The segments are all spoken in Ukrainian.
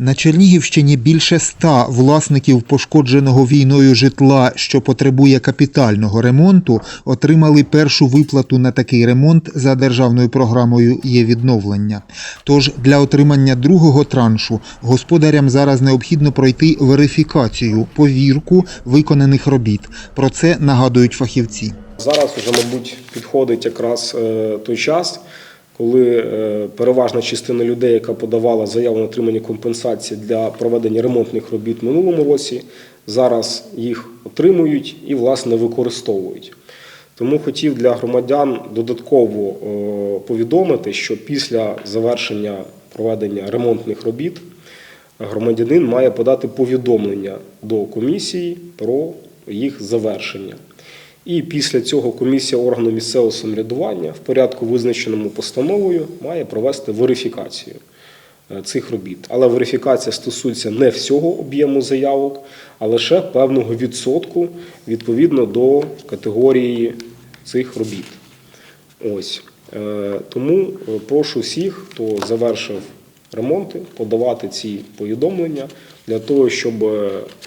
На Чернігівщині більше ста власників пошкодженого війною житла, що потребує капітального ремонту, отримали першу виплату на такий ремонт за державною програмою є відновлення. Тож для отримання другого траншу господарям зараз необхідно пройти верифікацію, повірку виконаних робіт. Про це нагадують фахівці. Зараз вже, мабуть, підходить якраз е, той час, коли е, переважна частина людей, яка подавала заяву на отримання компенсації для проведення ремонтних робіт в минулому році, зараз їх отримують і, власне, використовують. Тому хотів для громадян додатково е, повідомити, що після завершення проведення ремонтних робіт громадянин має подати повідомлення до комісії про їх завершення. І після цього комісія органу місцевого самоврядування в порядку, визначеному постановою, має провести верифікацію е, цих робіт. Але верифікація стосується не всього об'єму заявок, а лише певного відсотку відповідно до категорії цих робіт. Ось Е, тому е, прошу всіх, хто завершив ремонти, подавати ці повідомлення для того, щоб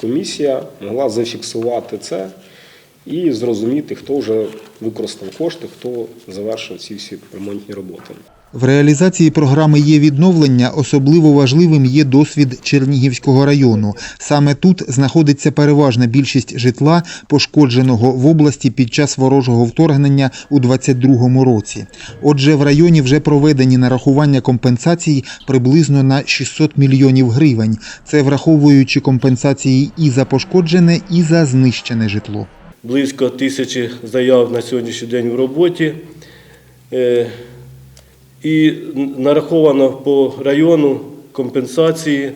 комісія могла зафіксувати це і зрозуміти, хто вже використав кошти, хто завершив ці всі ремонтні роботи. В реалізації програми є відновлення. Особливо важливим є досвід Чернігівського району. Саме тут знаходиться переважна більшість житла, пошкодженого в області під час ворожого вторгнення у 2022 році. Отже, в районі вже проведені нарахування компенсацій приблизно на 600 мільйонів гривень. Це враховуючи компенсації і за пошкоджене, і за знищене житло. Близько тисячі заяв на сьогоднішній день в роботі. Е, І нараховано по району компенсації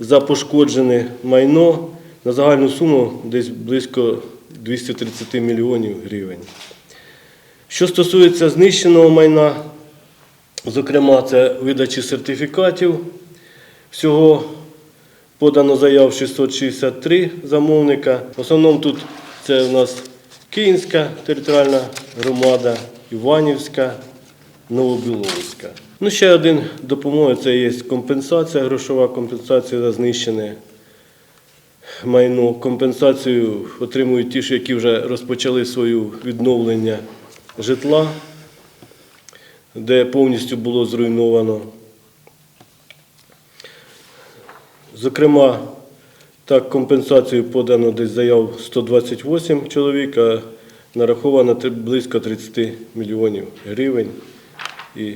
за пошкоджене майно на загальну суму десь близько 230 мільйонів гривень. Що стосується знищеного майна, зокрема, це видачі сертифікатів. Всього подано заяв 663 замовника. В основному тут це у нас Київська територіальна громада, Іванівська, Новобіловська. Ну, ще один допомога це є компенсація, грошова компенсація за знищене майно. Компенсацію отримують ті, які вже розпочали своє відновлення житла, де повністю було зруйновано. Зокрема, так, компенсацію подано десь заяв 128 чоловік, а нараховано три- близько 30 мільйонів гривень і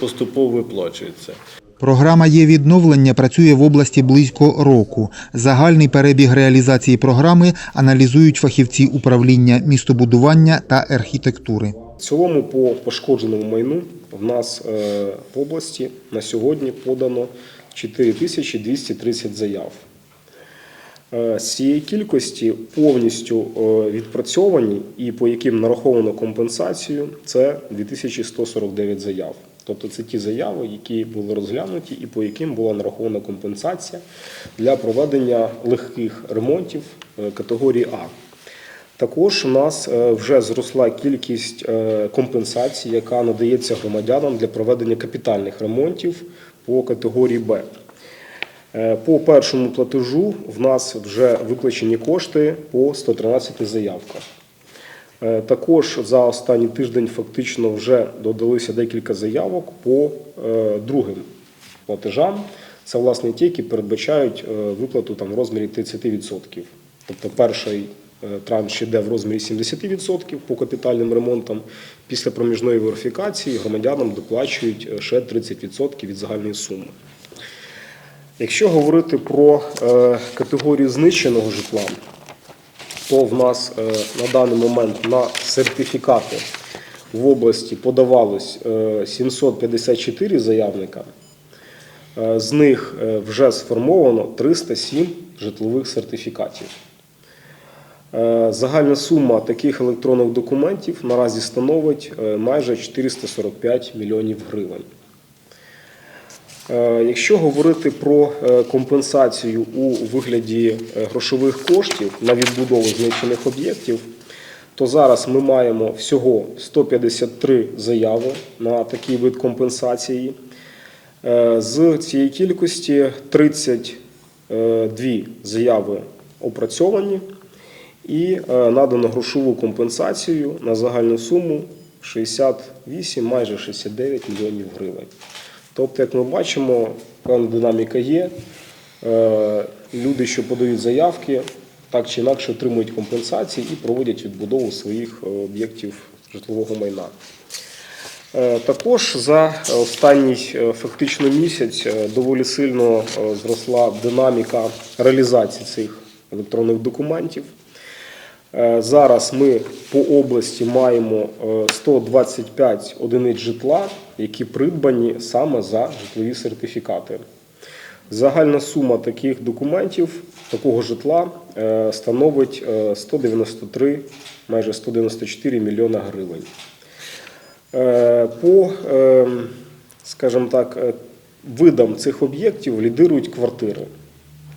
поступово виплачується. Програма є відновлення працює в області близько року. Загальний перебіг реалізації програми аналізують фахівці управління містобудування та архітектури. В цілому по пошкодженому майну в нас е, в області на сьогодні подано 4230 заяв. Е, З цієї кількості повністю е, відпрацьовані і по яким нараховано компенсацію, це 2149 заяв. Тобто це ті заяви, які були розглянуті і по яким була нарахована компенсація для проведення легких ремонтів е, категорії А. Також у нас вже зросла кількість компенсацій, яка надається громадянам для проведення капітальних ремонтів по категорії Б. Е, По першому платежу в нас вже виплачені кошти по 113 заявках. Е, Також за останній тиждень фактично вже додалися декілька заявок по е, другим платежам. Це власне ті, які передбачають виплату там в розмірі 30%. Тобто перший транш йде в розмірі 70% по капітальним ремонтам. Після проміжної верифікації громадянам доплачують е, ще 30% від загальної суми. Якщо говорити про е, категорію знищеного житла, то в нас е, на даний момент на сертифікати в області подавалось е, 754 заявника. Е, З них е, вже сформовано 307 житлових сертифікатів. Е, Загальна сума таких електронних документів наразі становить е, майже 445 мільйонів гривень. Е, Якщо говорити про компенсацію у вигляді грошових коштів на відбудову знищених об'єктів, то зараз ми маємо всього 153 заяви на такий вид компенсації. З цієї кількості 32 заяви опрацьовані і е, надано грошову компенсацію на загальну суму 68, майже 69 мільйонів гривень. Тобто, як ми бачимо, певна динаміка є. Е, Люди, що подають заявки, так чи інакше отримують компенсації і проводять відбудову своїх е, об'єктів житлового майна. Також за останній фактично місяць доволі сильно зросла динаміка реалізації цих електронних документів. Е, Зараз ми по області маємо е, 125 одиниць житла, які придбані саме за житлові сертифікати. Загальна сума таких документів, такого житла е, становить е, 193, майже 194 мільйона гривень. Е, По, е, скажімо так, е, видам цих об'єктів лідирують квартири.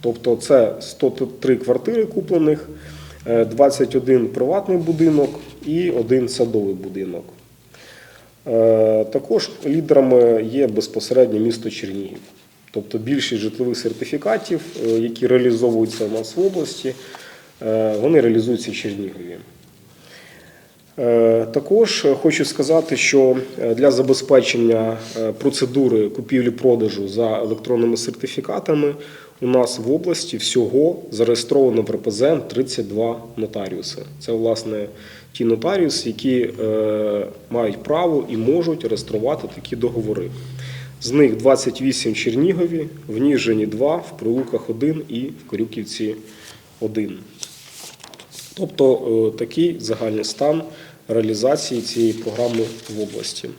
Тобто це 103 квартири куплених, е, 21 приватний будинок і один садовий будинок. Е, Також лідерами є безпосередньо місто Чернігів. Тобто більшість житлових сертифікатів, е, які реалізовуються у нас в області, е, вони реалізуються в Чернігові. Е, Також хочу сказати, що е, для забезпечення е, процедури купівлі-продажу за електронними сертифікатами у нас в області всього зареєстровано в РПЗН 32 нотаріуси. Це, власне, ті нотаріуси, які е, мають право і можуть реєструвати такі договори. З них 28 в Чернігові, в Ніжині 2, в Прилуках 1 і в Корюківці 1. Тобто е, такий загальний стан реалізації цієї програми в області.